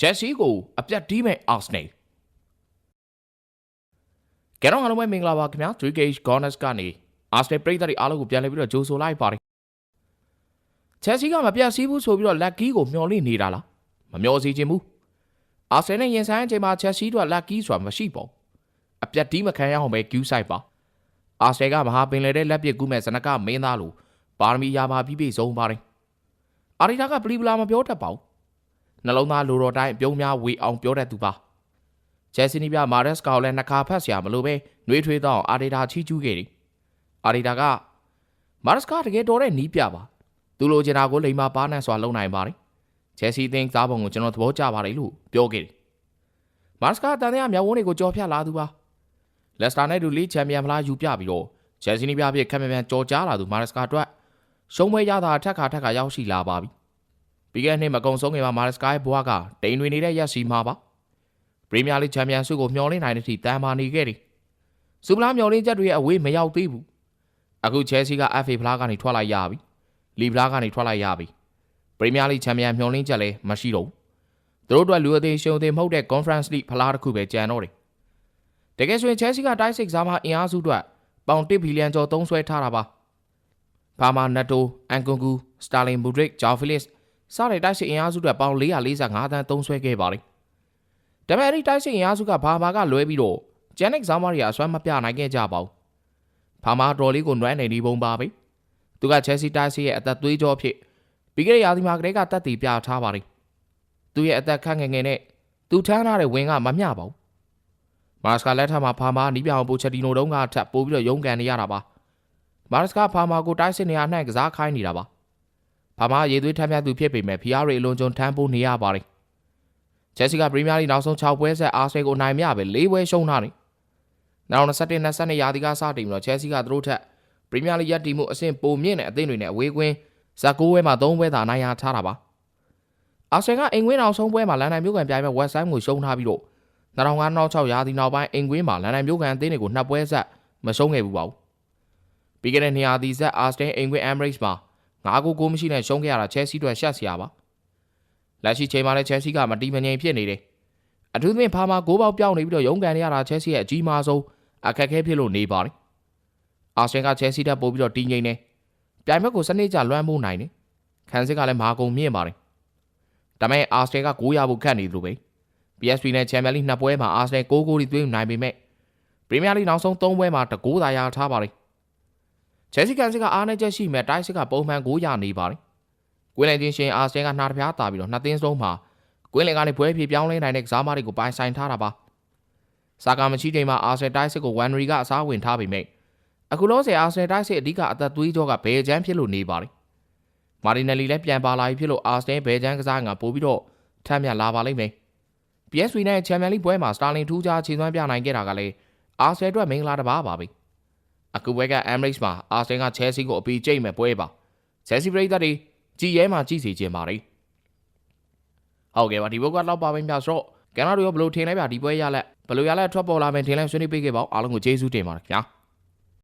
ချက်စီကိုအပြတ်တီးမဲ့အာဆနယ်ကဲတော့အားလုံးပဲမင်္ဂလာပါခင်ဗျာ 3Gage Gunners ကနေအာဆနယ်ပရိသတ်တွေအားလုံးကိုပြန်လည်ပြီးတော့ကြိုဆိုလိုက်ပါတယ်ချက်စီကမပြတ်စည်းဘူးဆိုပြီးတော့လက်ကီးကိုမျော်လင့်နေတာလားမမျော်စီခြင်းဘူးအာဆနယ်နဲ့ရင်ဆိုင်အချိန်မှာချက်စီတို့ကလက်ကီးဆိုတာမရှိပါဘူးအပြတ်တီးမခံရအောင်ပဲကျူးဆိုင်ပါအာဆနယ်ကမဟာပင်လေတဲ့လက်ပစ်ကူးမဲ့ဇနကမင်းသားလိုပါရမီရာပါပြီးပြီဆုံးပါတယ်အာရီတာကပလီပလာမပြောတတ်ပါဘူး နှလုံးသားလိုတော်တိုင်းအပြုံးများဝေအောင်ပြောတတ်သူပါဂျက်စီနီပြမာရက်စ်ကောက်လည်းနှခါဖတ်ဆရာမလို့ပဲနှွေးထွေးတော့အာဒီတာချီကျူးခဲ့တယ်အာဒီတာကမာရက်စ်ကတကယ်တော်တဲ့နီးပြပါသူလိုချင်တာကိုလိမ္မာပါနဲ့စွာလုံနိုင်ပါတယ်ဂျက်စီသင်းသားပုံကိုကျွန်တော်သဘောကျပါတယ်လို့ပြောခဲ့တယ်မာရက်စ်ကတန်တဲ့မြောက်ဝန်းတွေကိုကြော်ဖြတ်လာသူပါလက်စတာနဲ့ဒူလီချန်ပီယံဖလားယူပြပြီးတော့ဂျက်စီနီပြပြခက်မြန်မြန်ကြော်ကြားလာသူမာရက်စ်ကအတွက်ရှုံးပွဲရတာထက်ခါထက်ခါရောက်ရှိလာပါပြီ ပြီးခဲ့တဲ့နှစ်မကုံဆုံးခင်မှာမာရစကိုင်းဘွားကတိန်တွေနေတဲ့ရက်စီမှာပါပရီးမီးယားလိချန်ပီယံဆုကိုမျှော်လင့်နိုင်တဲ့အထိတန်မာနေခဲ့တယ်စူပလာမျှော်လင့်ချက်တွေရဲ့အဝေးမရောက်သေးဘူးအခုချယ်ဆီက FA ဖလားကနေထွက်လိုက်ရပြီလီဖလားကနေထွက်လိုက်ရပြီပရီးမီးယားလိချန်ပီယံမျှော်လင့်ချက်လည်းမရှိတော့ဘူးသူတို့အတွက်လူအသေးရှုံသေးမဟုတ်တဲ့ Conference League ဖလားတစ်ခုပဲကျန်တော့တယ်တကယ်ဆိုရင်ချယ်ဆီကတိုက်စစ်ကစားမအင်အားစုအတွက်ပေါင်1ဘီလီယံကျော်သုံးစွဲထားတာပါဘာမာနက်တိုအန်ကွန်ကူစတာလင်ဘူဒရစ်ဂျော်ဖီလစ် စားတဲ့တိုက်စစ်အင်အားစုတွေပေါင်445တန်းသုံးဆွဲခဲ့ပါတယ်။ဒါပေမဲ့အဲ့ဒီတိုက်စစ်အင်အားစုကဘာဘာကလွဲပြီးတော့ဂျန်နစ်ဇာမာရီအစွမ်းမပြနိုင်ခဲ့ကြပါဘူး။ဘာမာတော်လေးကိုနွမ်းနေဒီပုံပါပဲ။သူကချက်စီတိုက်စစ်ရဲ့အသက်သွေးကြောဖြစ်ပြီးခဲ့တဲ့ရာသီမှာကလေးကတက်တီပြထားပါတယ်။သူရဲ့အသက်ခန့်ငယ်ငယ်နဲ့သူထမ်းထားတဲ့ဝင်းကမမျှပါဘူး။မာစကာလက်ထက်မှာဖာမာနီးပြောင်ပိုချက်တီနိုတုံးကထပ်ပိုးပြီးတော့ရုန်းကန်နေရတာပါ။မာစကာဖာမာကိုတိုက်စစ်နေရာနှံ့ကစားခိုင်းနေတာပါ။ ဘာမှရေသွေးထမ်းမြတ်သူဖြစ်ပေမဲ့ဖီယာရီအလွန်ကျွံထမ်းပိုးနေရပါတယ်။ချက်စီကပရီးမီးယားလိနောက်ဆုံး6ပွဲဆက်အာဆယ်ကိုနိုင်မြပဲ၄ပွဲရှုံးထားတယ်။နောက်21 22ရာသီကစတင်ပြီးတော့ချက်စီကသူတို့ထက်ပရီးမီးယားလိရက်တီမှုအဆင့်ပိုမြင့်တဲ့အသင်းတွေနဲ့အဝေးကွင်းဇက်9ပွဲမှာ3ပွဲသာနိုင်ရထားတာပါ။အာဆယ်ကအင်ကွင်းနောက်ဆုံးပွဲမှာလန်ဒန်မြို့ကန်ပြိုင်မဲ့ဝက်ဆိုင်းကိုရှုံးထားပြီးတော့2005-2006ရာသီနောက်ပိုင်းအင်ကွင်းမှာလန်ဒန်မြို့ကန်အသင်းတွေကိုနှစ်ပွဲဆက်မရှုံးခဲ့ဘူးပါဘူး။ပြီးခဲ့တဲ့နေရာဒီဆက်အာစတင်အင်ကွင်းအမ်ဘရိတ်မှာ ငါးကိုကိုမရှိနဲ့ရှုံးခဲ့ရတာချဲဆီအတွက်ရှက်စရာပါလက်ရှိချိန်မှာလည်းချဲဆီကမတီးမငြိမ်ဖြစ်နေတယ်အထူးသဖြင့်ဖာမာကိုးပေါက်ပြောင်းနေပြီးတော့ရုန်းကန်နေရတာချဲဆီရဲ့အကြီးမားဆုံးအခက်အခဲဖြစ်လို့နေပါတယ်အာဆင်ကချဲဆီတက်ပို့ပြီးတော့တီးငိမ့်နေပြိုင်ဘက်ကိုစနစ်ကျလွှမ်းမိုးနိုင်တယ်ခန်းစစ်ကလည်းမာကုံမြင့်ပါတယ်ဒါပေမဲ့အာဆင်က9ရဖို့ခက်နေလို့ပဲ PSV နဲ့ချန်ပီယံလိနှစ်ပွဲမှာအာဆင်9ဂိုးထိသွင်းနိုင်ပေမဲ့ပရီးမီးယားလိနောက်ဆုံး3ပွဲမှာတကူသာရထားပါတယ် ချယ်ဆီကန်စစ်ကအားနည်းချက်ရှိမဲ့တိုက်စစ်ကပုံမှန်9ရနေပါတယ်။ကွင်းလည်ချင်းရှင်အာဆင်ကနှာတပြားတာပြီးတော့နှစ်သင်းဆုံးမှာကွင်းလည်ကနေပွဲဖြေပြောင်းလဲနိုင်တဲ့ကစားမတွေကိုပိုင်ဆိုင်ထားတာပါ။စာကာမရှိချိန်မှာအာဆင်တိုက်စစ်ကိုဝန်ရီကအစားဝင်ထားပေမဲ့အခုလောဆယ်အာဆင်တိုက်စစ်အဓိကအသက်သွေးကြောကဘယ်ချမ်းဖြစ်လို့နေပါတယ်။မာတီနယ်လီလည်းပြန်ပါလာပြီဖြစ်လို့အာဆင်ဘယ်ချမ်းကစားငါပို့ပြီးတော့ထမ်းမြလာပါလိမ့်မယ်။ PSV နဲ့ချန်ပီယံလိပွဲမှာစတာလင်ထူးခြားခြေစွမ်းပြနိုင်ခဲ့တာကလည်းအာဆင်အတွက်မင်္ဂလာတစ်ပါးပါပဲ။ အခုပွဲက Emirates မှာအာဆင်က Chelsea ကိုအပီကျိတ်မဲ့ပွဲပါ Chelsea ပရိသတ်တွေကြည်ရဲမှာကြည်စီခြင်းပါတယ်ဟုတ်ကဲ့ပါဒီဘုတ်ကတော့ပါပဲမြဆိုတော့ကနဒါတို့ရောဘယ်လိုထင်လဲဗျဒီပွဲရလက်ဘယ်လိုရလက်ထွက်ပေါ်လာမယ်ထင်လဲဆွေးနွေးပေးခဲ့ပါဦးအားလုံးကိုကျေးဇူးတင်ပါတယ်ခင်ဗျာ